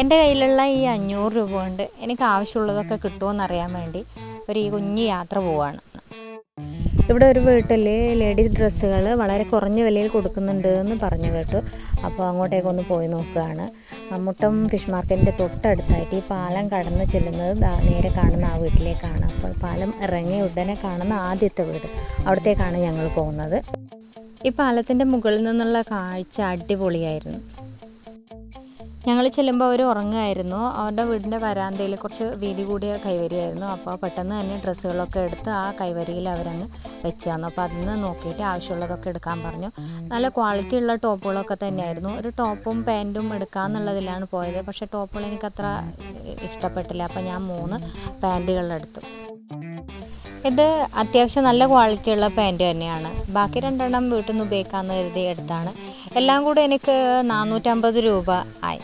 എന്റെ കയ്യിലുള്ള ഈ അഞ്ഞൂറ് രൂപ കൊണ്ട് എനിക്ക് ആവശ്യമുള്ളതൊക്കെ കിട്ടുമോ അറിയാൻ വേണ്ടി ഒരു ഈ കുഞ്ഞ് യാത്ര പോവാണ്. ഇവിടെ ഒരു വീട്ടിൽ ലേഡീസ് ഡ്രസ്സുകൾ വളരെ കുറഞ്ഞ വിലയിൽ കൊടുക്കുന്നുണ്ട് എന്ന് പറഞ്ഞു കേട്ടു. അപ്പോൾ അങ്ങോട്ടേക്കൊന്ന് പോയി നോക്കുകയാണ് മുട്ടം ഫിഷ് മാർക്കറ്റിന്റെ തൊട്ടടുത്തായിട്ട് ഈ പാലം കടന്ന് ചെല്ലുന്നത് നേരെ കാണുന്ന ആ വീട്ടിലേക്കാണ്. അപ്പോൾ പാലം ഇറങ്ങി ഉടനെ കാണുന്ന ആദ്യത്തെ വീട്. അവിടത്തേക്കാണ് ഞങ്ങൾ പോകുന്നത്. ഈ പാലത്തിന്റെ മുകളിൽ നിന്നുള്ള കാഴ്ച അടിപൊളിയായിരുന്നു. ഞങ്ങൾ ചെല്ലുമ്പോൾ അവർ ഉറങ്ങുമായിരുന്നു അവരുടെ വീടിന്റെ വരാന്തയിൽ കുറച്ച് വീതി കൂടിയ കൈവരിയായിരുന്നു. അപ്പോൾ പെട്ടെന്ന് തന്നെ ഡ്രസ്സുകളൊക്കെ എടുത്ത് ആ കൈവരിയിൽ അവരങ്ങ് വെച്ച് തന്നു അപ്പോൾ അതിൽ നിന്ന് നോക്കിയിട്ട് ആവശ്യമുള്ളതൊക്കെ എടുക്കാൻ പറഞ്ഞു. നല്ല ക്വാളിറ്റി ഉള്ള ടോപ്പുകളൊക്കെ തന്നെയായിരുന്നു. ഒരു ടോപ്പും പാന്റും എടുക്കാമെന്നുള്ളതിലാണ് പോയത്. പക്ഷേ ടോപ്പുകൾ എനിക്കത്ര ഇഷ്ടപ്പെട്ടില്ല. അപ്പോൾ ഞാൻ മൂന്ന് പാന്റുകളെടുത്തു ഇത് അത്യാവശ്യം നല്ല ക്വാളിറ്റിയുള്ള പാന്റ് തന്നെയാണ്. ബാക്കി രണ്ടെണ്ണം വീട്ടിൽ നിന്ന് ഉപയോഗിക്കാമെന്ന് കരുതി എടുത്താണ്. എല്ലാം കൂടെ എനിക്ക് നാനൂറ്റമ്പത് രൂപ ആയി.